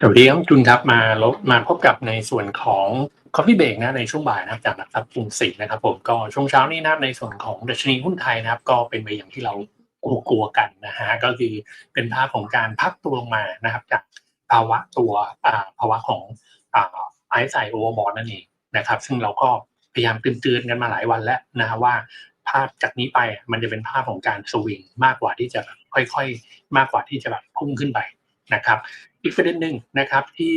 สวัสดีครับทุนครับมาลบมาพบกับในส่วนของ Coffee Break นะในช่วงบ่ายนะจากนักทรัพย์กรุงศรีนะครับผมก็ช่วงเช้านี้นะในส่วนของดัชนีหุ้นไทยนะครับ ก็เป็นไปอย่างที่เรากลัวกันนะฮะก็คือเป็นภาพของการพักตัวลงมานะครับ จากภาวะตัวภาวะของไอซ์ไซโอเวอร์บอนั่นเองนะครับ ซึ่งเราก็พยายามเตือนๆกันมาหลายวันแล้วนะว่า ภาพจากนี้ไปมันจะเป็นภาพของการสวิงมากกว่าที่จะแบบค่อยๆ มากกว่าที่จะแบบพุ่งขึ้นไปนะครับ อีกประเด็นหนึ่งนะครับที่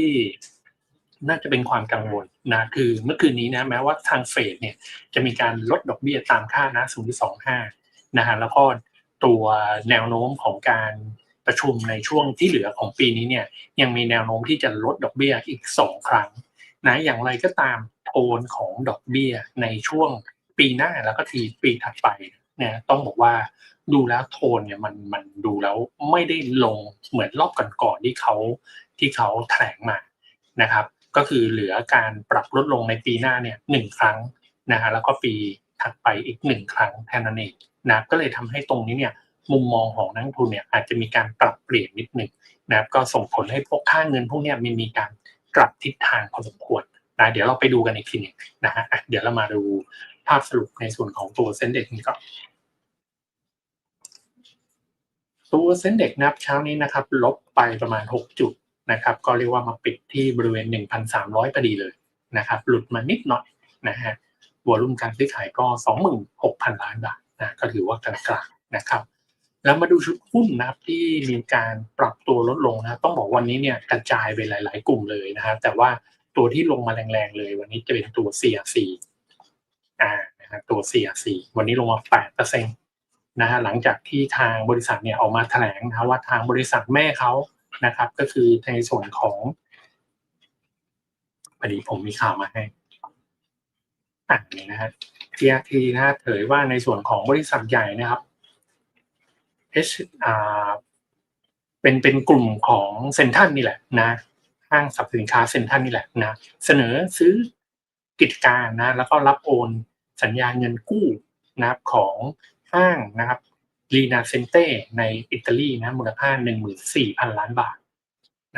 น่าจะเป็นความกังวลนะคือเมื่อคืนนี้นะแม้ว่าทางเฟดเนี่ยจะมีการลดดอกเบี้ยตามค่านะ0.25นะฮะแล้วก็ตัวแนวโน้มของการประชุมในช่วงที่เหลือของปีนี้เนี่ยยังมีแนวโน้มที่จะลดดอกเบี้ยอีกสองครั้งนะอย่างไรก็ตามโทนของดอกเบี้ยในช่วง ปีหน้าแล้วก็ทีปีถัดไปเนี่ยต้องบอกว่าดูแล้วโทนเนี่ยมันมันดูแล้วไม่ได้ลงเหมือนรอบก่อนๆที่เขาที่เขาแถลงมานะครับ ก็คือเหลือการปรับลดลงในปีหน้าเนี่ยหนึ่งครั้งนะฮะแล้วก็ปีถัดไปอีกหนึ่งครั้งแทนนั้นเองนะก็เลยทำให้ตรงนี้เนี่ยมุมมองของนักทุนเนี่ยอาจจะมีการปรับเปลี่ยนนิดหนึ่งนะครับก็ส่งผลให้พวกค่าเงินพวกเนี้ยมันมีการกลับทิศทางพอสมควรนะเดี๋ยวเราไปดูกันอีกทีหนึงนะฮะเดี๋ยวเรามาดูาพสรุปในส่วนของตัวเซ็นเด็กนี้ก่อนตัวเซ็นเด็กนับเช้านี้นะครับ ลบไปประมาณ 6 จุดนะครับ ก็เรียกว่ามาปิดที่บริเวณ 1,300พอดีเลยนะครับ หลุดมานิดหน่อยนะฮะวอลุ่มการซื้อขายก็ 26,000 ล้านบาทนะก็ถือว่ากลางๆนะครับแล้วมาดูชุดหุ้นนะครับที่มีการปรับตัวลดลงนะต้องบอกวันนี้เนี่ยกระจายไปหลาย ๆ กลุ่มเลยนะครับแต่ว่าตัวที่ลงมาแรง ๆ เลย วันนี้จะเป็นตัว CRC นะครับตัว CRC วันนี้ลงมา 8%นะฮะหลังจากที่ทางบริษัทเนี่ยออกมาแถลงนะว่าทางบริษัทแม่เขานะครับ ก็คือในส่วนของพอดีผมมีข่าวมาให้อ่านนี่นะฮะ TRT นะฮะเผยว่าในส่วนของบริษัทใหญ่นะครับ H อ่าเป็นเป็นกลุ่มของเซนทรัลนี่แหละนะห้างสรรพสินค้าเซนทรัลนี่แหละนะเสนอซื้อกิจการนะ แล้วก็รับโอน สัญญาเงินกู้นะครับของห้างนะครับลีนาเซนเต้ในอิตาลีนะมูลค่า 14,000 ล้านบาท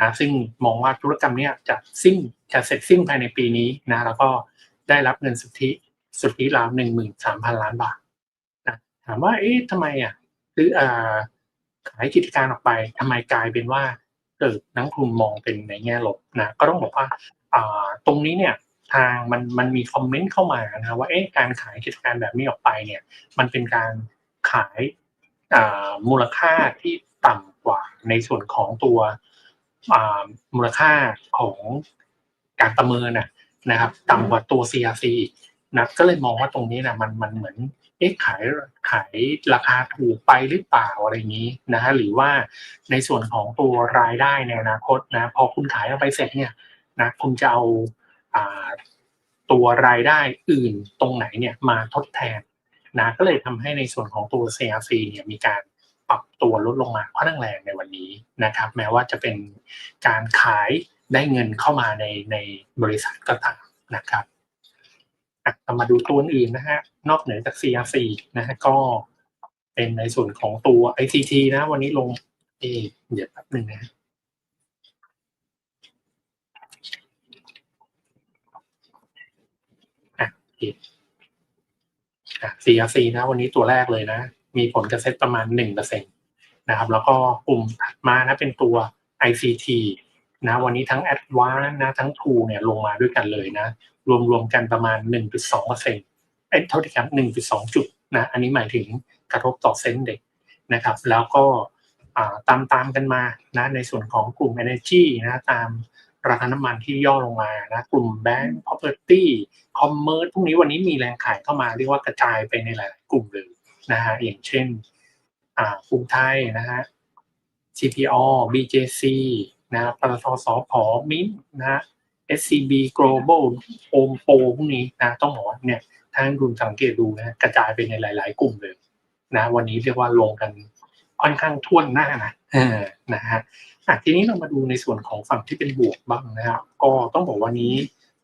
นะซึ่งมองว่าธุรกรรมนี้จะสิ้นจะเสร็จสิ้นภายในปีนี้นะแล้วก็ได้รับเงินสุทธิสุทธิราว 13,000 ล้านบาทนะถามว่าเอ๊ะทำไมอะหรืออ่าขายกิจการออกไปทำไมกลายเป็นว่าเกิดนักลงทุนมองเป็นในแง่ลบนะก็ต้องบอกว่าอ่าตรงนี้เนี่ย ทางมันมันมีคอมเมนต์เข้ามานะว่าเอ๊ะการขายกิจการแบบนี้ออกไปเนี่ย มันเป็นการขายมูลค่าที่ต่ำกว่าในส่วนของตัวมูลค่าของการประเมินนะนะครับ ต่ำกว่าตัว CRC อีนะก็เลยมองว่าตรงนี้นะมันมันเหมือนเอ๊ะขายขายราคาถูกไปหรือเปล่าอะไรอย่างนี้นะฮะหรือว่าในส่วนของตัวรายได้ในอนาคตนะ พอคุณขายออกไปเสร็จเนี่ยนะคุณจะเอา ตัวรายได้อื่นตรงไหนเนี่ยมาทดแทนนะก็เลยทำให้ในส่วนของตัว CRC เนี่ยมีการปรับตัวลดลงมาค่อนข้างแรงในวันนี้นะครับ แม้ว่าจะเป็นการขายได้เงินเข้ามาในในบริษัทก็ตามนะครับเรามาดูตัวอื่นนะฮะนอกเหนือจาก CRC นะฮะก็เป็นในส่วนของตัว ICT นะ วันนี้ลงเอเดี๋ยวแป๊บหนึ่งนะ อะโอเคอะ CRC นะ วันนี้ตัวแรกเลยนะ มีผลกระเซ็ตประมาณหนึ่งเปอร์เซ็นตนะครับ แล้วก็กลุ่มถัดมานะเป็นตัว ICT นะวันนี้ทั้ง Advance นะทั้ง True เนี่ยลงมาด้วยกันเลยนะ รวมๆกันประมาณ 1.2เปอร์เซ็นต์เอ้เท่าที่ครับ1.2 จุดนะอันนี้หมายถึงกระทบต่อเซ็นเด็กนะครับ แล้วก็ตามตามๆกันมานะในส่วนของกลุ่ม Energy นะตาม ราคาน้ำมันที่ย่อลงมานะกลุ่ม Bank Property Commerce พวกนี้วันนี้มีแรงขายเข้ามาเรียกว่ากระจายไปในหลายกลุ่มเลยนะฮะอย่างเช่นอ่ากรุงไทยนะฮะ CPO BJC นะปตทสพมิ้นนะ SCB Global Home Pro พวกนี้นะต้องบอกเนี่ยถ้าคุณสังเกตดูนะกระจายไปในหลาย ๆ กลุ่มเลยนะวันนี้เรียกว่าลงกัน ค่อนข้างท่วนหน้านะเออนะฮะอะทีนี้เรามาดูในส่วนของฝั่งที่เป็นบวกบ้างนะครับ ก็ต้องบอกวันนี้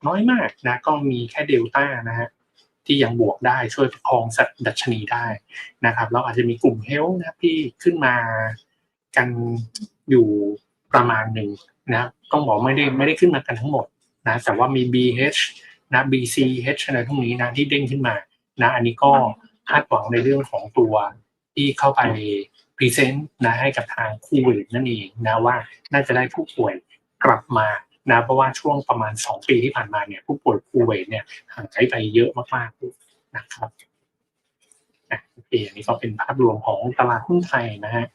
น้อยมากนะ ก็มีแค่เดลต้านะฮะที่ยังบวกได้ช่วยประคองสัตว์ดัชนีได้นะครับแล้วอาจจะมีกลุ่มเฮลท์นะครับที่ขึ้นมากันอยู่ประมาณหนึ่งนะต้องบอกไม่ได้ไม่ได้ขึ้นมากันทั้งหมดนะแต่ว่ามี BH นะ BCH อะไรพวกนี้นะที่เด้งขึ้นมานะอันนี้ก็คาดหวังในเรื่องของตัวที่เข้าไป พรีเซนต์นะให้กับทางคูเวตนั่นเองนะว่าน่าจะได้ผู้ป่วยกลับมานะเพราะว่าช่วงประมาณ 2 ปีที่ผ่านมาเนี่ยผู้ป่วยคูเวตเนี่ยหายไปเยอะมากๆนะครับโอเคอันนี้ก็เป็นภาพรวมของตลาดหุ้นไทยนะฮะ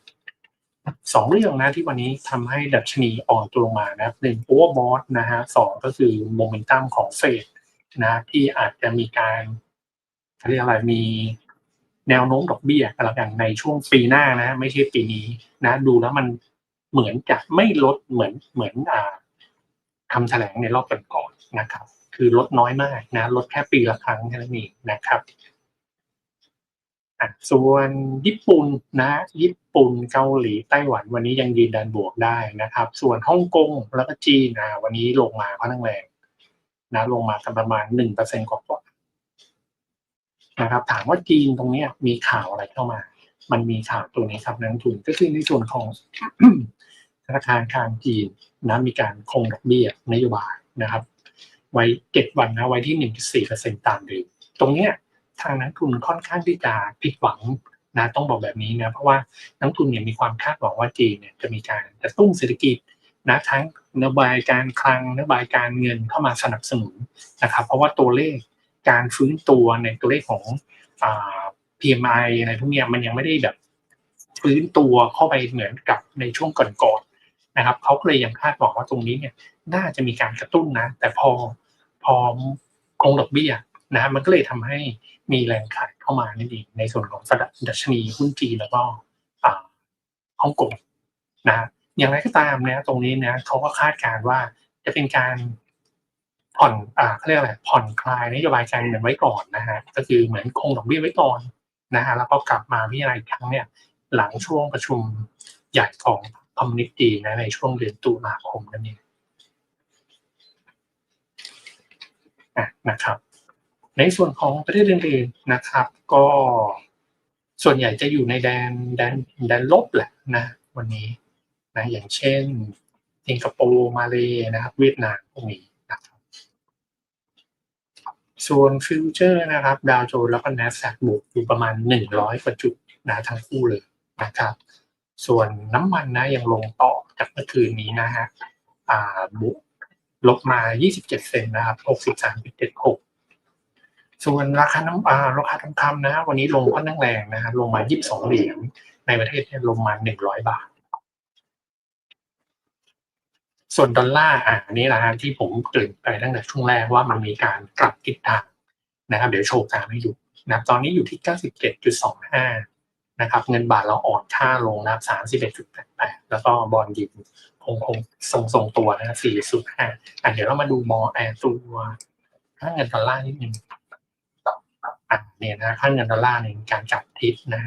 สองเรื่องนะที่วันนี้ทำให้ดัชนีอ่อนตัวลงมานะครับหนึ่งโอเวอร์บอทนะฮะสองก็คือโมเมนตัมของเฟดนะที่อาจจะมีการเรียกอะไรมี แนวโน้มดอกเบี้ยกันแล้วกันในช่วงปีหน้านะ ไม่ใช่ปีนี้นะ ดูแล้วมันเหมือนจะไม่ลดเหมือนเหมือนอ่าคำแถลงในรอบก่อนๆนะครับ คือลดน้อยมากนะ ลดแค่ปีละครั้งแค่นั้นเองนะครับอะส่วนญี่ปุ่นนะ ญี่ปุ่นเกาหลีไต้หวันวันนี้ยังยืนดันบวกได้นะครับ ส่วนฮ่องกงแล้วก็จีนนะวันนี้ลงมาค่อนข้างแรงนะลงมากันประมาณหนึ่งเปอร์เซ็นต์กว่า นะครับ ถามว่าจีนตรงเนี้ยมีข่าวอะไรเข้ามา มันมีข่าวตัวนี้ครับนักลงทุนก็คือในส่วนของธนาคารกลางจีนนะมีการคงดอกเบี้ยนโยบายนะครับ ไว้เจ็ดวันนะไว้ที่หนึ่งสี่เปอร์เซ็นตามเดิมตรงเนี้ยทางนักทุนค่อนข้างที่จะผิดหวังนะต้องบอกแบบนี้นะเพราะว่านักทุนเนี่ยมีความคาดหวังว่าจีนเนี่ยจะมีการกระตุ้นเศรษฐกิจนะทั้งนโยบายการคลังนโยบายการเงินเข้ามาสนับสนุนนะครับ เพราะว่าตัวเลข การฟื้นตัวในตัวเลขของอ่า PMI อะไรพวกนี้มันยังไม่ได้แบบฟื้นตัวเข้าไปเหมือนกับในช่วงก่อนๆนะครับเขาก็เลยยังคาดหวังว่าตรงนี้เนี่ยน่าจะมีการกระตุ้นนะ แต่พอพอคงดอกเบี้ยนะมันก็เลยทำให้มีแรงขายเข้ามานั่นเองในส่วนของดัชนีหุ้นจีนแล้วก็อ่าฮ่องกงนะอย่างไรก็ตามนะตรงนี้นะเขาก็คาดการณ์ว่าจะเป็นการ ผ่อนอ่าเขาเรียกอะไรผ่อนคลายนโยบายการเงินไว้ก่อนนะฮะก็คือเหมือนคงดอกเบี้ยไว้ก่อนนะฮะแล้วก็กลับมาพิจารณาอีกครั้งเนี่ยหลังช่วงประชุมใหญ่ของคอมมิวนิสต์จีนนะในช่วงเดือนตุลาคมนั่นเองอะนะครับ ในส่วนของประเทศอื่นๆนะครับ ก็ส่วนใหญ่จะอยู่ในแดนแดนแดนลบแหละนะ วันนี้นะอย่างเช่นสิงคโปร์มาเลยนะครับ เวียดนามพวกนี้ ส่วนฟิวเจอร์นะครับดาวโจนส์แล้วก็ n a s d a q บวกอยู่ประมาณ 100กว่าจุดนะทั้งคู่เลยนะครับ ส่วนน้ำมันนะยังลงต่อจากเมื่อคืนนี้นะฮะอ่าบุลบมา 27 เซนนะครับ63.76 ส่วนราคาน้ำอ่าราคาทองคำนะ วันนี้ลงค่อนข้างแรงนะฮะลงมา 22 เหรียญในประเทศเนี่ยลงมา 100 บาท ส่วนดอลลาร์อ่านี่แหละฮะที่ผมเกริ่นไปตั้งแต่ช่วงแรกว่ามันมีการกลับทิศทางนะครับ เดี๋ยวโชว์ตามให้ดูนะตอนนี้อยู่ที่ 97.25 นะครับ เงินบาทเราอ่อนค่าลงนะครับ31.88 แล้วก็บอลยินคงคงทรงทรงตัวนะ 4.5 อะเดี๋ยวเรามาดูมอแอร์ตัวค่าเงินดอลลาร์นิดนึงอะเนี่ยนะค่าเงินดอลลาร์ในการจับทิศนะ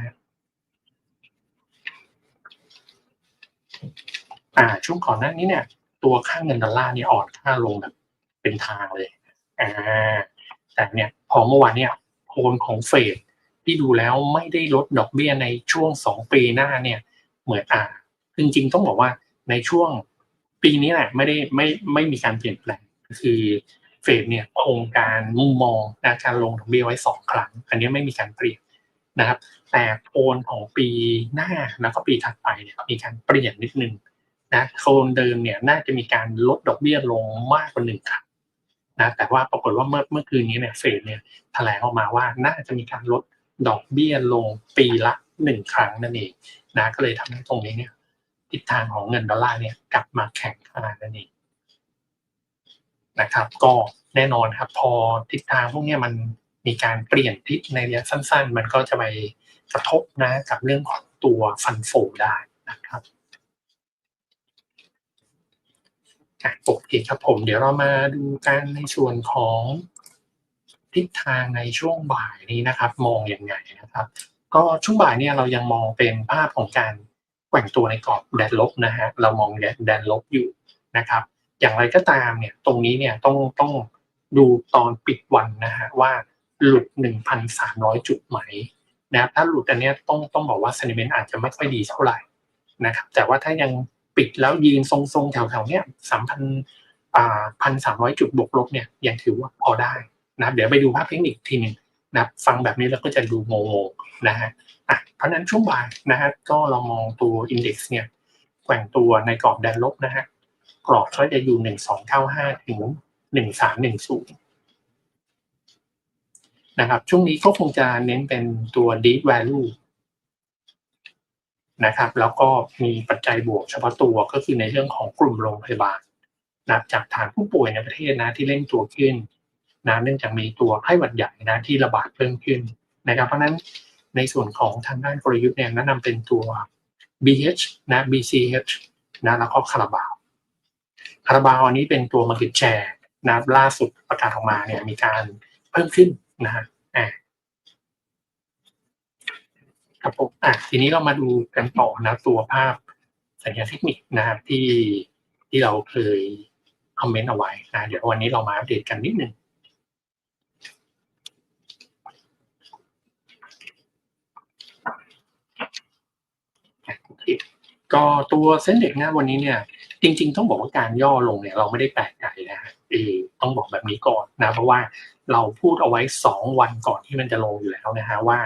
อ่าช่วงก่อนหน้านี้เนี่ย ตัวค่าเงินดอลลาร์เนี่ยอ่อนค่าลงแบบเป็นทางเลยอ่าแต่เนี่ยพอเมื่อวานเนี่ยโคนของเฟดที่ดูแล้วไม่ได้ลดดอกเบี้ยในช่วงสองปีหน้าเนี่ยเหมือนอ่าจริงๆต้องบอกว่าในช่วงปีนี้แหละไม่ได้ไม่ไม่มีการเปลี่ยนแปลงคือเฟดเนี่ยคงการมุมมองนะการลงดอกเบี้ยไว้สองครั้ง อันนี้ไม่มีการเปลี่ยนนะครับ แต่โทนของปีหน้าแล้วก็ปีถัดไปเนี่ยมีการเปลี่ยนนิดนึง นะโทนเดิมเนี่ยน่าจะมีการลดดอกเบี้ยลงมากกว่าหนึ่งครั้งนะแต่ว่าปรากฏว่าเมื่อเมื่อคืนนี้เนี่ยเฟดเนี่ยแถลงออกมาว่าน่าจะมีการลดดอกเบี้ยลงปีละหนึ่งครั้งนั่นเองนะก็เลยทำให้ตรงนี้เนี่ยทิศทางของเงินดอลลาร์เนี่ยกลับมาแข็งค่านั่นเองนะครับ ก็แน่นอนครับพอทิศทางพวกนี้มันมีการเปลี่ยนทิศในระยะสั้น ๆ มันก็จะไปกระทบนะกับเรื่องของตัวฟันโฟได้นะครับ อะโอเคครับผมเดี๋ยวเรามาดูกันในส่วนของทิศทางในช่วงบ่ายนี้นะครับ มองอย่างไงนะครับ ก็ช่วงบ่ายเนี่ยเรายังมองเป็นภาพของการแกว่งตัวในกรอบแดนลบนะฮะเรามองแดนแดนลบอยู่นะครับ อย่างไรก็ตามเนี่ยตรงนี้เนี่ยต้องต้องดูตอนปิดวันนะฮะว่าหลุด 1,300 จุดไหมนะครับถ้าหลุดอันเนี้ยต้องต้องบอกว่า sentiment อาจจะไม่ค่อยดีเท่าไหร่นะครับ แต่ว่าถ้ายัง ปิดแล้วยืนทรงๆแถวๆเนี้ยสามพันอ่าพันสามร้อยจุดบวกลบเนี่ยยังถือว่าพอได้นะครับเดี๋ยวไปดูภาพเทคนิคทีหนึ่งนะครับฟังแบบนี้แล้วก็จะดูงงๆนะฮะอะเพราะนั้นช่วงบ่ายนะฮะก็เรามองตัวอินด็กซ์เนี่ยแกว่งตัวในกรอบแดนลบนะฮะกรอบก็จะอยู่หนึ่งสองเก้าห้าถึงหนึ่งสามหนึ่งศูนย์นะครับช่วงนี้ก็คงจะเน้นเป็นตัว deep value นะครับ แล้วก็มีปัจจัยบวกเฉพาะตัวก็คือในเรื่องของกลุ่มโรงพยาบาลนะจากฐานผู้ป่วยในประเทศนะที่เร่งตัวขึ้นนะเนื่องจากมีตัวไข้หวัดใหญ่นะที่ระบาดเพิ่มขึ้นนะครับ เพราะนั้นในส่วนของทางด้านกลยุทธ์เนี่ยแนะนำเป็นตัว BH นะ BCH นะแล้วก็คาราบาวคาราบาวอันนี้เป็นตัว market share นะล่าสุดประกาศออกมาเนี่ยมีการเพิ่มขึ้นนะฮะอ่า ครับผมอะทีนี้เรามาดูกันต่อนะตัวภาพสัญญาณเทคนิคนะครับที่ที่เราเคยคอมเมนต์เอาไว้นะเดี๋ยววันนี้เรามาอัปเดตกันนิดนึงก็ตัวเส้นเด็กนะวันนี้เนี่ย จริง ๆ ต้องบอกว่าการย่อลงเนี่ย เราไม่ได้แปลกใจนะฮะเออต้องบอกแบบนี้ก่อนนะ เพราะว่าเราพูดเอาไว้สองวันก่อนที่มันจะลงอยู่แล้วนะฮะว่า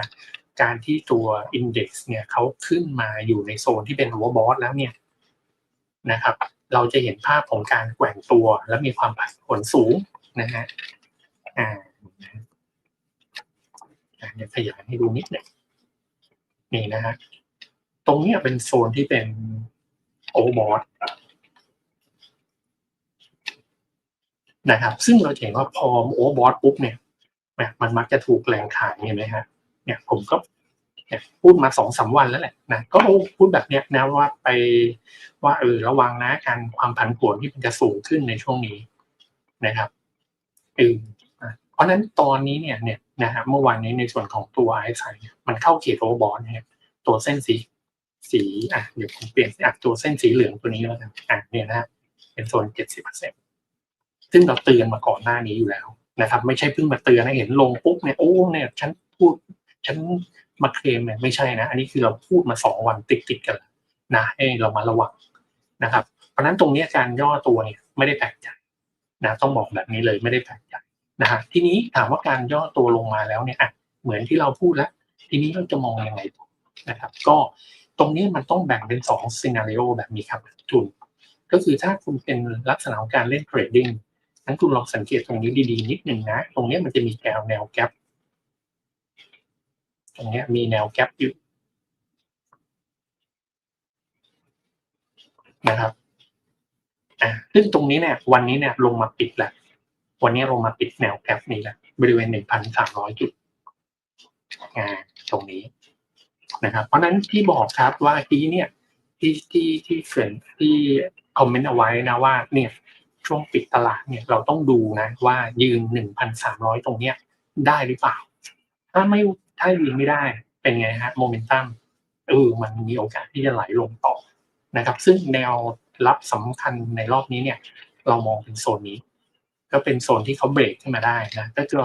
การที่ตัวอินเด็กซ์เนี่ยเขาขึ้นมาอยู่ในโซนที่เป็น overbought แล้วเนี่ยนะครับ เราจะเห็นภาพของการแกว่งตัวและมีความผันผวนสูงนะฮะอ่าเดี๋ยวขยายให้ดูนิดหนึ่งนี่นะฮะตรงเนี้ยเป็นโซนที่เป็น overbought นะครับ ซึ่งเราเห็นว่าพอ overbought ปุ๊บเนี่ยมันมักจะถูกแรงขายเห็นไหมฮะ เนี่ยผมก็เนี่ยพูดมาสองสาวันแล้วแหละนะก็พูดแบบเนี้ยนะว่าไปว่าเออระวังนะการความผันผวนที่มันจะสูงขึ้นในช่วงนี้นะครับเออเพราะฉะนั้นตอนนี้เนี่ยเนี่ยนะฮะเมื่อวานนี้ในส่วนของตัวไอซ์ไเนี่ยมันเข้าเขตโรบอลนะครับตัวเส้นสีสีอะเดี๋ยวผมเปลี่ยนอะตัวเส้นสีเหลืองตัวนี้แล้วกันอะเนี่ยนะฮะเป็นโซนเจ็ดสิบเปอร์เซ็นต์ซึ่งเราเตือนมาก่อนหน้านี้อยู่แล้วนะครับ ไม่ใช่เพิ่งมาเตือนนะเห็นลงปุ๊บเนี่ยโอ้เนี่ยฉันพูด ฉันมาเคลมเนี่ยไม่ใช่นะ อันนี้คือเราพูดมาสองวันติดติดกันนะให้เรามาระวังนะครับ เพราะนั้นตรงนี้การย่อตัวเนี่ยไม่ได้แปลกใจนะต้องบอกแบบนี้เลยไม่ได้แปลกใจนะฮะทีนี้ถามว่าการย่อตัวลงมาแล้วเนี่ยอะเหมือนที่เราพูดแล้ว ทีนี้เราจะมองยังไงนะครับ ก็ตรงนี้มันต้องแบ่งเป็นสองซีนารีโอแบบนี้ครับทุนก็คือถ้าคุณเป็นลักษณะของการเล่นเทรดดิ้งนั้นคุณลองสังเกตตรงนี้ดีๆ นิดหนึ่งนะ ตรงนี้มันจะมีแนวแนวแก ตรงนี้มีแนวแกปอยู่นะครับอ่าซึ่งตรงนี้เนี่ย วันนี้เนี่ยลงมาปิดแหละวันนี้ลงมาปิดแนวแกปนี้แหละบริเวณหนึ่งพันสามร้อยจุดอ่าตรงนี้นะครับ เพราะนั้นที่บอกครับว่าทีเนี่ยที่ที่ที่เขียนที่คอมเมนต์เอาไว้นะว่า เนี่ยช่วงปิดตลาดเนี่ยเราต้องดูนะว่ายืนหนึ่งพันสามร้อยตรงเนี้ยได้หรือเปล่า ถ้าไม่ ถ้ายืนไม่ได้เป็นไงฮะโมเมนตัมเออมันมีโอกาสที่จะไหลลงต่อนะครับ ซึ่งแนวรับสำคัญในรอบนี้เนี่ย เรามองเป็นโซนนี้ ก็เป็นโซนที่เขาเบรกขึ้นมาได้นะก็จะ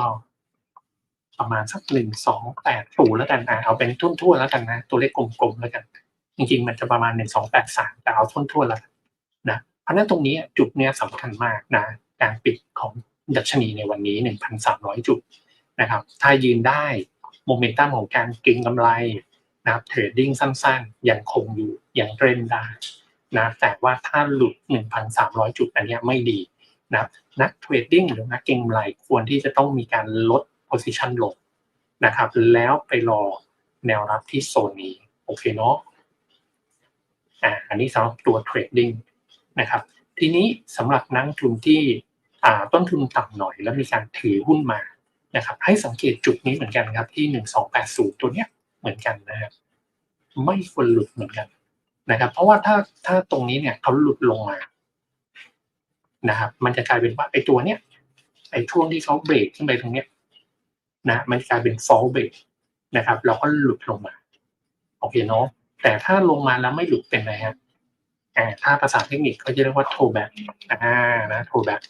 ประมาณสักหนึ่งสองแปดศูนย์แล้วกันอะเอาเป็นทุ่นๆแล้วกันนะตัวเลขกลมๆแล้วกัน จริงๆ มันจะประมาณหนึ่งสองแปดสามแต่เอาทุ่นๆแล้วนะเพราะนั้นตรงนี้จุดเนี้ยสำคัญมากนะการปิดของดัชนีในวันนี้หนึ่งพันสามร้อยจุดนะครับ ถ้ายืนได้ โมเมนตัมของการเก็งกำไรนะครับเทรดดิ้งสั้นๆ ยังคงอยู่ยังเทรนได้นะแต่ว่าถ้าหลุด 1,300 จุดอันนี้ไม่ดีนะนักเทรดดิ้งหรือนักเก็งกำไรควรที่จะต้องมีการลด position ลงนะครับแล้วไปรอแนวรับที่โซนนี้โอเคเนาะอ่าอันนี้สำหรับตัวเทรดดิ้งนะครับทีนี้สำหรับนักทุนที่อ่าต้นทุนต่ำหน่อย แล้วมีการถือหุ้นมา นะครับให้สังเกตจุดนี้เหมือนกันครับที่หนึ่งสองแปดศูนย์ตัวเนี้ยเหมือนกันนะครับไม่ควรหลุดเหมือนกันนะครับ เพราะว่าถ้าถ้าตรงนี้เนี่ยเขาหลุดลงมานะครับ มันจะกลายเป็นว่าไอ้ตัวเนี้ยไอ้ช่วงที่เขาเบรกขึ้นไปตรงเนี้ยนะมันกลายเป็นฟอลเบรกนะครับ เราก็หลุดลงมาโอเคเนาะแต่ถ้าลงมาแล้วไม่หลุดเป็นไงฮะถ้าภาษาเทคนิคเขาจะเรียกว่าโทแบ็กอ่านะโทแบ็ก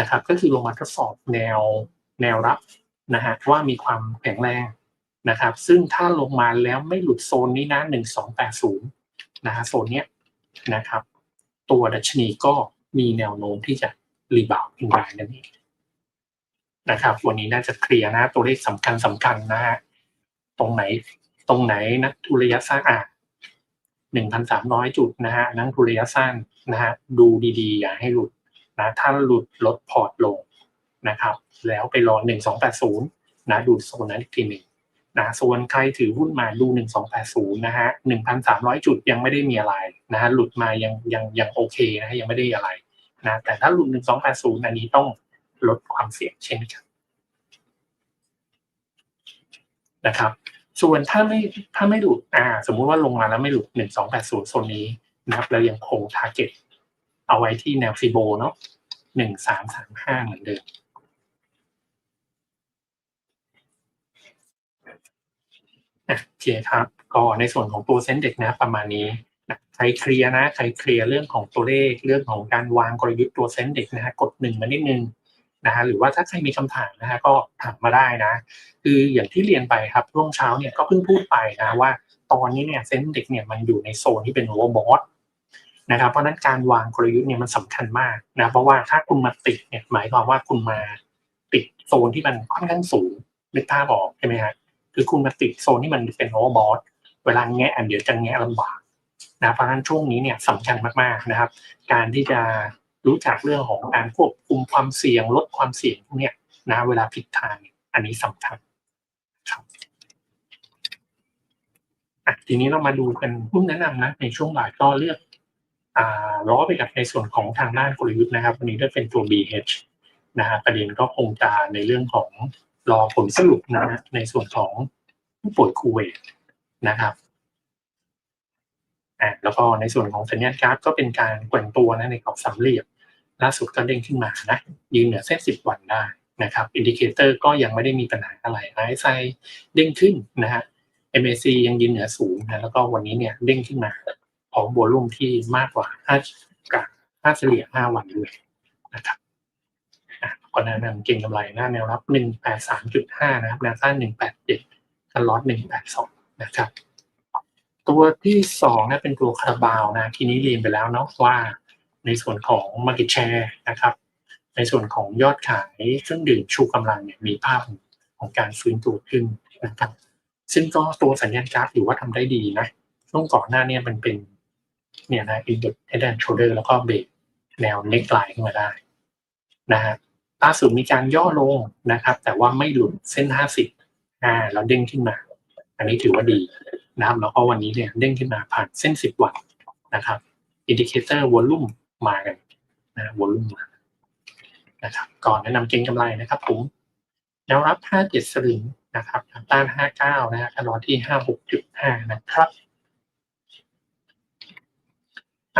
นะครับ ก็คือลงมาทดสอบแนวแนวรับนะฮะว่ามีความแข็งแรงนะครับ ซึ่งถ้าลงมาแล้วไม่หลุดโซนนี้นะหนึ่งสองแปดศูนย์นะฮะโซนเนี้ยนะครับ ตัวดัชนีก็มีแนวโน้มที่จะรีบาวด์ขึ้นได้นั่นเองนะครับ วันนี้น่าจะเคลียร์นะตัวเลขสำคัญสำคัญนะฮะตรงไหนตรงไหนนักทุระยะสั้นอะหนึ่งพันสามร้อยจุดนะฮะนักทุระยะสั้นนะฮะดูดีๆ อย่าให้หลุด นะถ้าหลุดลดพอร์ตลงนะครับ แล้วไปรอหนึ่งสองแปดศูนย์นะดูโซนนั้นอีกทีหนึ่งนะส่วนใครถือหุ้นมาดูหนึ่งสองแปดศูนย์นะฮะหนึ่งพันสามร้อยจุดยังไม่ได้มีอะไรนะฮะหลุดมายังยังยังโอเคนะฮะยังไม่ได้อะไรนะแต่ถ้าหลุดหนึ่งสองแปดศูนย์อันนี้ต้องลดความเสี่ยงเช่นกันนะครับ ส่วนถ้าไม่ถ้าไม่หลุดอ่า สมมุติว่าลงมาแล้วไม่หลุดหนึ่งสองแปดศูนย์โซนนี้นะครับเรายังคงทาร์เก็ต เอาไว้ที่แนวฟิโบเนาะหนึ่งสามสามห้าเหมือนเดิมโอเคครับ ก็ในส่วนของตัวเซ็นเด็กนะประมาณนี้นะใครเคลียร์นะใครเคลียร์เรื่องของตัวเลขเรื่องของการวางกลยุทธ์ตัวเซ็นเด็กนะฮะกดหนึ่งมานิดนึงนะฮะหรือว่าถ้าใครมีคำถามนะฮะก็ถามมาได้นะ คืออย่างที่เรียนไปครับช่วงเช้าเนี่ยก็เพิ่งพูดไปนะว่า ตอนนี้เนี่ยเซ็นเด็กเนี่ยมันอยู่ในโซนที่เป็นโอเวอร์บอท นะครับเพราะนั้นการวางกลยุทธ์เนี่ยมันสำคัญมากนะเพราะว่าถ้าคุณมาติดเนี่ยหมายความว่าคุณมาติดโซนที่มันค่อนข้างสูงนึกภาพออกใช่ไหมฮะคือคุณมาติดโซนที่มันเป็นโอเวอร์บอทเวลาแงะเดี๋ยวจะแงะลำบากนะเพราะฉะนั้นช่วงนี้เนี่ยสำคัญมากๆนะครับ การที่จะรู้จักเรื่องของการควบคุมความเสี่ยงลดความเสี่ยงพวกเนี้ยนะเวลาผิดทางอันนี้สำคัญครับทีนี้เรามาดูกันหุ้นแนะนำนะในช่วงบ่ายก็เลือก ล้อไปกับในส่วนของทางด้านกลยุทธ์นะครับวันนี้ด้เป็นตัว BH นะฮะประเด็นก็คงจะในเรื่องของรอผลสรุปนะฮะในส่วนของผู้ป่วยคูเวตนะครับอ่าแล้วก็ในส่วนของสัญญาณกราฟก็เป็นการแกว่งตัวนะในกรอบสามเหลี่ยมล่าสุดก็เด้งขึ้นมานะยืนเหนือเส้นสิบวันได้นะครับอินดิเคเตอร์ก็ยังไม่ได้มีปัญหาอะไรไอไซเด้งขึ้นนะฮะ MAC ยังยืนเหนือสูงนะแล้วก็วันนี้เนี่ยเด้งขึ้นมา พร้อมโวลุ่มที่มากกว่าค่ากาค่าเฉลี่ยห้าวันด้วยนะครับอะก็แนะนำเก่งกำไรหน้าแนวรับ 183.5 นะครับแนวต้าน187กันลอต182 นะครับ ตัวที่สองนะเป็นตัวคาราบาวนะทีนี้เรียนไปแล้วเนาะว่าในส่วนของ Market Share นะครับ ในส่วนของยอดขายเครื่องดื่มชูกำลังเนี่ยมีภาพของการฟื้นตัวขึ้นนะครับ ซึ่งก็ตัวสัญญาณกราฟถือว่าทำได้ดีนะ ช่วงก่อนหน้าเนี่ยมันเป็น เนี่ยนะอินเด็กซ์เฮดแอนด์โชเดอร์แล้วก็เบรกแนวเน็กไลน์ขึ้นมาได้นะฮะล่าสุดมีการย่อลงนะครับ แต่ว่าไม่หลุดเส้น 50อ่าแล้วเด้งขึ้นมา อันนี้ถือว่าดีนะครับแล้วก็วันนี้เนี่ยเด้งขึ้นมาผ่านเส้น 10 วันนะครับอินดิเคเตอร์วอลลุ่มมากันนะวอลลุ่มมานะครับ ก่อนแนะนำเก็งกำไรนะครับผมแนวรับ 57สลึงนะครับแนวต้าน 59 นะฮะคันรอที่ 56.5 นะครับ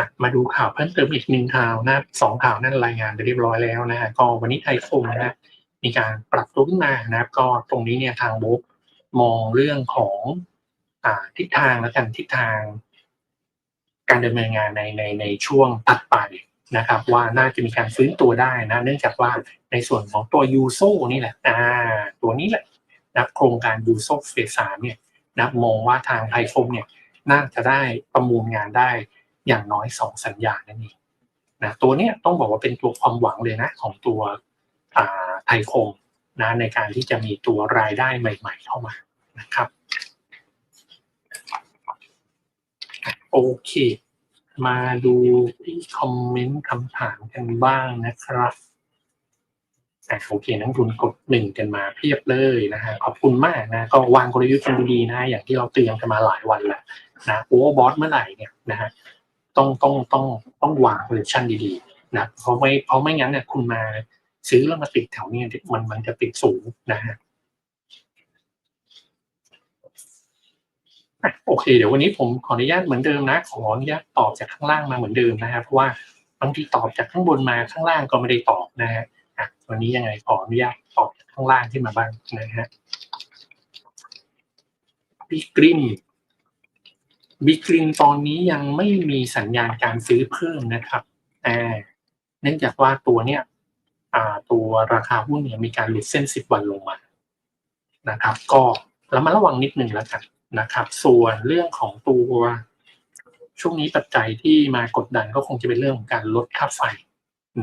อะมาดูข่าวเพิ่มเติมอีกหนึ่งข่าวนะสองข่าวนั่นรายงานไปเรียบร้อยแล้วนะฮะก็วันนี้ไทยคมนะมีการปรับตัวขึ้นมานะครับ ก็ตรงนี้เนี่ยทางบุ๊กมองเรื่องของอ่าทิศทางแล้วกันทิศทาง การดำเนินงานในในในช่วงตัดไปนะครับ ว่าน่าจะมีการฟื้นตัวได้นะ เนื่องจากว่าในส่วนของตัวยูโซนี่แหละอ่าตัวนี้แหละนะโครงการยูโซเฟสสามเนี่ยนะมองว่าทางไทยคมเนี่ยน่าจะได้ประมูลงานได้ อย่างน้อยสองสัญญานั่นเองนะตัวเนี้ยต้องบอกว่าเป็นตัวความหวังเลยนะของตัวไทยคมนะในการที่จะมีตัวรายได้ใหม่ๆเข้ามานะครับโอเค มาดูอีคอมเมนต์คำถามกันบ้างนะครับโอเคนักทุนกดหนึ่งกันมาเพียบเลยนะฮะขอบคุณมากนะก็วางกลยุทธ์กันดีๆนะอย่างที่เราเตือนกันมาหลายวันแล้วนะโอเวอร์บอสเมื่อไหร่เนี่ยนะฮะ ต้องต้องต้องต้องวางโพซิชันดีๆนะเพราะไม่เพราะไม่งั้นเนี่ยคุณมาซื้อแล้วมาติดแถวเนี้มันมันจะติดสูงนะฮะโอเค เดี๋ยววันนี้ผมขออนุญาตเหมือนเดิมนะ ขออนุญาตตอบจากข้างล่างมาเหมือนเดิมนะครับเพราะว่าบางทีตอบจากข้างบนมาข้างล่างก็ไม่ได้ตอบนะฮะอะวันนี้ยังไงขออนุญาตตอบจากข้างล่างขึ้นมาบ้างนะฮะพี่กริม บิ๊กรินตอนนี้ยังไม่มีสัญญาณการซื้อเพิ่มนะครับอ่เนื่องจากว่าตัวเนี้ยตัวราคาหุ้นเนี่ยมีการหลุดเส้นสิบวันลงมานะครับ ก็รามาระวังนิดนึงแล้วกันนะครับ ส่วนเรื่องของตัวช่วงนี้ปัจจัยที่มากดดันก็คงจะเป็นเรื่องของการลดค่าไฟ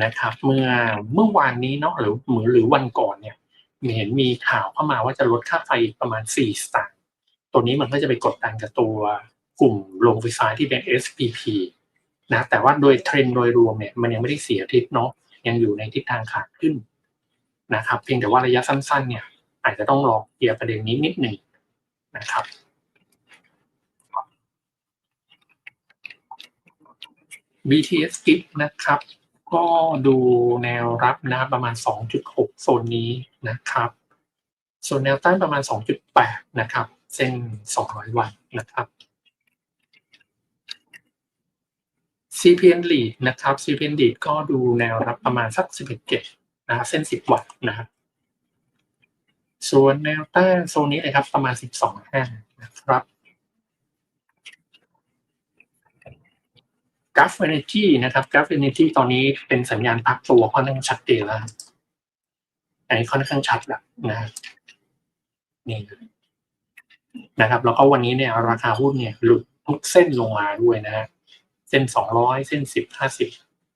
นะครับ เมื่อเมื่อวานนี้เนาะหรือหรือหรือวันก่อนเนี่ยเห็นมีข่าวเข้ามาว่าจะลดค่าไฟประมาณ4สตางค์ตัวนี้มันก็จะไปกดดันกับตัว กลุ่มโรงไฟฟ้าที่เป็น SPP นะแต่ว่าโดยเทรนด์โดยรวมเนี่ยมันยังไม่ได้เสียทิศเนาะยังอยู่ในทิศทางขาขึ้นนะครับเพียงแต่ว่าระยะสั้นๆ เนี่ย อาจจะต้องรอเคลียร์ประเด็นนี้นิดหนึ่งนะครับ BTS GIF นะครับ ก็ดูแนวรับนะประมาณ 2.6 โซนนี้นะครับส่วนแนวต้านประมาณ 2.8 นะครับ เส้น 200 วันนะครับ CPN lead นะครับ CPN lead ก็ดูแนวรับประมาณสัก 11.7นะเส้น 10 วันนะครับส่วนแนวต้านโซนนี้เลยครับ ประมาณ 12.5 นะครับกราฟเอเนจีนะครับกราฟเอเนจีตอนนี้เป็นสัญญาณพักตัวค่อนข้างชัดเจนแล้วอันนี้ค่อนข้างชัดแล้วนะนี่นะครับ แล้วก็วันนี้เนี่ยราคาหุ้นเนี่ยหลุดทุกเส้นลงมาด้วยนะฮะ เส้นสองร้อยเส้นสิบห้าสิบ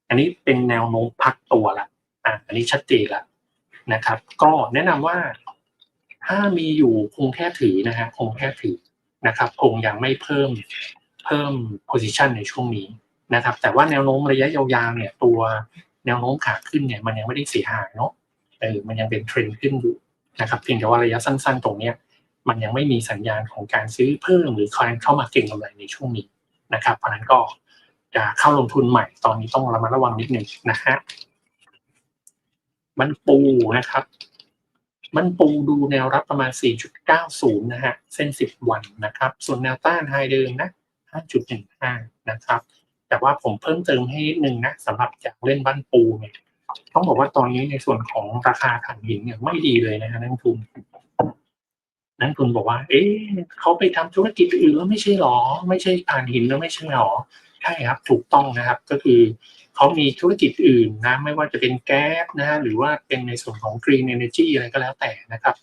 อันนี้เป็นแนวโน้มพักตัวละอะอันนี้ชัดเจนล้วนะครับ ก็แนะนำว่าถ้ามีอยู่คงแค่ถือนะฮะคงแค่ถือนะครับ คงยังไม่เพิ่มเพิ่ม position ในช่วงนี้นะครับ แต่ว่าแนวโน้มระยะยาวๆเนี่ยตัวแนวโน้มขาขึ้นเนี่ยมันยังไม่ได้เสียหายเนาะเออมันยังเป็นเทรนด์ขึ้นอยู่นะครับเพียงแต่ว่าระยะสั้นๆ ตรงเนี้ยมันยังไม่มีสัญญาณของการซื้อเพิ่มหรือการเข้ามาเก็งกำไรในช่วงนี้นะครับเพราะนั้นก็ เข้าลงทุนใหม่ตอนนี้ต้องระมัดระวังนิดหนึ่งนะฮะมันปูนะครับ มันปูดูแนวรับประมาณ 4.90 นะฮะ เส้น 10 วันนะครับ ส่วนแนวต้านไฮเดิมนะ 5.15 นะครับ แต่ว่าผมเพิ่มเติมให้นิดนึงนะสำหรับอยากเล่นบ้านปูเนี่ยต้องบอกว่าตอนนี้ในส่วนของราคาถ่านหินเนี่ยไม่ดีเลยนะฮะนักทุน นักทุนบอกว่า เอ๊ะเขาไปทำธุรกิจอื่นแล้วไม่ใช่หรอ ไม่ใช่ถ่านหินแล้วไม่ใช่หรอ ใช่ครับถูกต้องนะครับก็คือเขามีธุรกิจอื่นนะไม่ว่าจะเป็นแก๊สนะฮะหรือว่าเป็นในส่วนของ Green Energy อะไรก็แล้วแต่นะครับ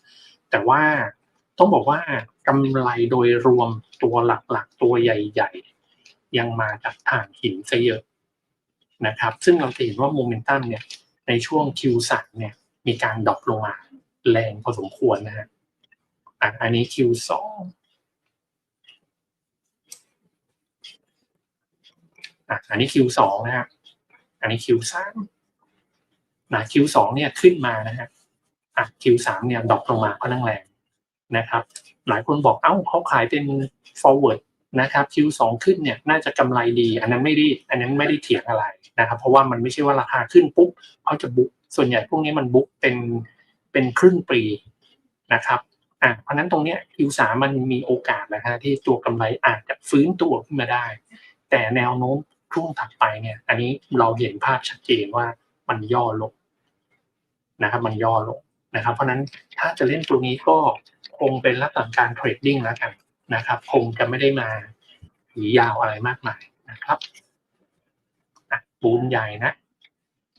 แต่ว่าต้องบอกว่ากำไรโดยรวมตัวหลักๆ ตัวใหญ่ๆ ยังมาจากถ่านหินซะเยอะนะครับ ซึ่งเราจะเห็นว่าโมเมนตัมเนี่ยในช่วง Q3 เนี่ยมีการดรอปลงมาแรงพอสมควรนะฮะอะอันนี้ Q2 อะอันนี้ Q2 นะฮะอันนี้ Q3 นะ Q2 เนี่ยขึ้นมานะฮะอะ Q3 เนี่ยดรอปลงมาก็นั่งแรงนะครับ หลายคนบอกเอ้าเขาขายเป็น forward นะครับ Q2 ขึ้นเนี่ยน่าจะกำไรดี อันนั้นไม่ได้อันนั้นไม่ได้เถียงอะไรนะครับ เพราะว่ามันไม่ใช่ว่าราคาขึ้นปุ๊บเขาจะบุ๊กส่วนใหญ่พวกนี้มันบุ๊กเป็นเป็นครึ่งปีนะครับอะเพราะนั้นตรงเนี้ย Q3 มันมีโอกาสนะฮะที่ตัวกำไรอาจจะฟื้นตัวขึ้นมาได้ แต่แนวโน้ม ช่วงถัดไปเนี่ย อันนี้เราเห็นภาพชัดเจนว่ามันย่อลงนะครับ มันย่อลงนะครับ เพราะนั้นถ้าจะเล่นตัวนี้ก็คงเป็นลักษณะการเทรดดิ้งแล้วกันนะครับ คงจะไม่ได้มาถือยาวอะไรมากมายนะครับปูนใหญ่นะ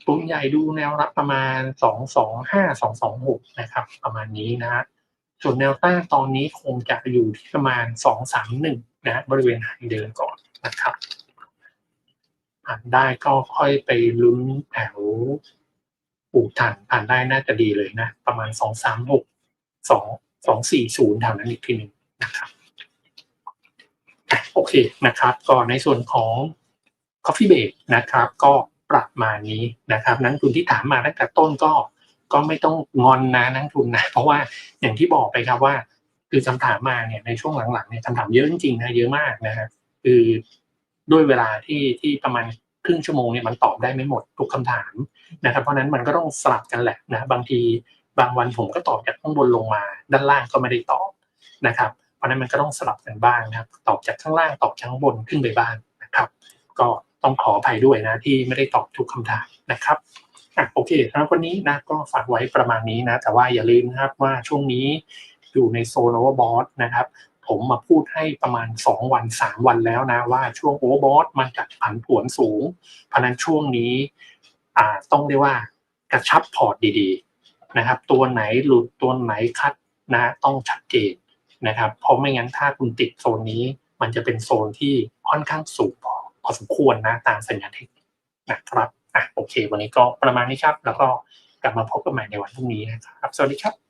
ปูนใหญ่ดูแนวรับประมาณสองสองห้าสองสองหกนะครับ ประมาณนี้นะฮะส่วนแนวต้านตอนนี้คงจะอยู่ที่ประมาณสองสามหนึ่งนะบริเวณไฮเดินก่อนนะครับ ผ่านได้ก็ค่อยไปลุ้นแถวปูฐานผ่านได้น่าจะดีเลยนะ ประมาณสองสามหกสองสองสี่ศูนย์แถวนั้นอีกทีหนึ่งนะครับโอเคนะครับ ก็ในส่วนของ Coffee b a k นะครับ ก็ประมาณนี้นะครับ นักทุนที่ถามมาตั้งแต่ต้นก็ก็ไม่ต้องงอนนะนักทุนนะ เพราะว่าอย่างที่บอกไปครับว่า คือคำถามมาเนี่ยในช่วงหลังๆเนี่ยคำถามเยอะจริงๆนะเยอะมากนะฮะคือ ด้วยเวลาที่ที่ประมาณครึ่งชั่วโมงเนี่ยมันตอบได้ไม่หมดทุกคำถามนะครับเพราะนั้นมันก็ต้องสลับกันแหละนะบางทีบางวันผมก็ตอบจากข้างบนลงมา ด้านล่างก็ไม่ได้ตอบนะครับเพราะนั้นมันก็ต้องสลับกันบ้างนะครับ ตอบจากข้างล่างตอบจากข้างบนขึ้นไปบ้างนะครับ ก็ต้องขออภัยด้วยนะที่ไม่ได้ตอบทุกคำถามนะครับอะโอเคสำหรับวันนี้นะก็ฝากไว้ประมาณนี้นะ แต่ว่าอย่าลืมนะครับว่าช่วงนี้อยู่ในโซนโอเวอร์บอทนะครับ ผมมาพูดให้ประมาณ 2 วัน 3 วันแล้วนะว่าช่วงโอเวอร์บอทมันจะผันผวนสูง เพราะนั้นช่วงนี้ต้องเรียกว่ากระชับพอร์ตดีๆนะครับ ตัวไหนหลุดตัวไหนคัดนะต้องชัดเจนนะครับ เพราะไม่งั้นถ้าคุณติดโซนนี้ มันจะเป็นโซนที่ค่อนข้างสูงพอพอสมควรนะตามสัญญาณเทคนิคนะครับอะโอเค วันนี้ก็ประมาณนี้ครับ แล้วก็กลับมาพบกันใหม่ในวันพรุ่งนี้นะครับ สวัสดีครับ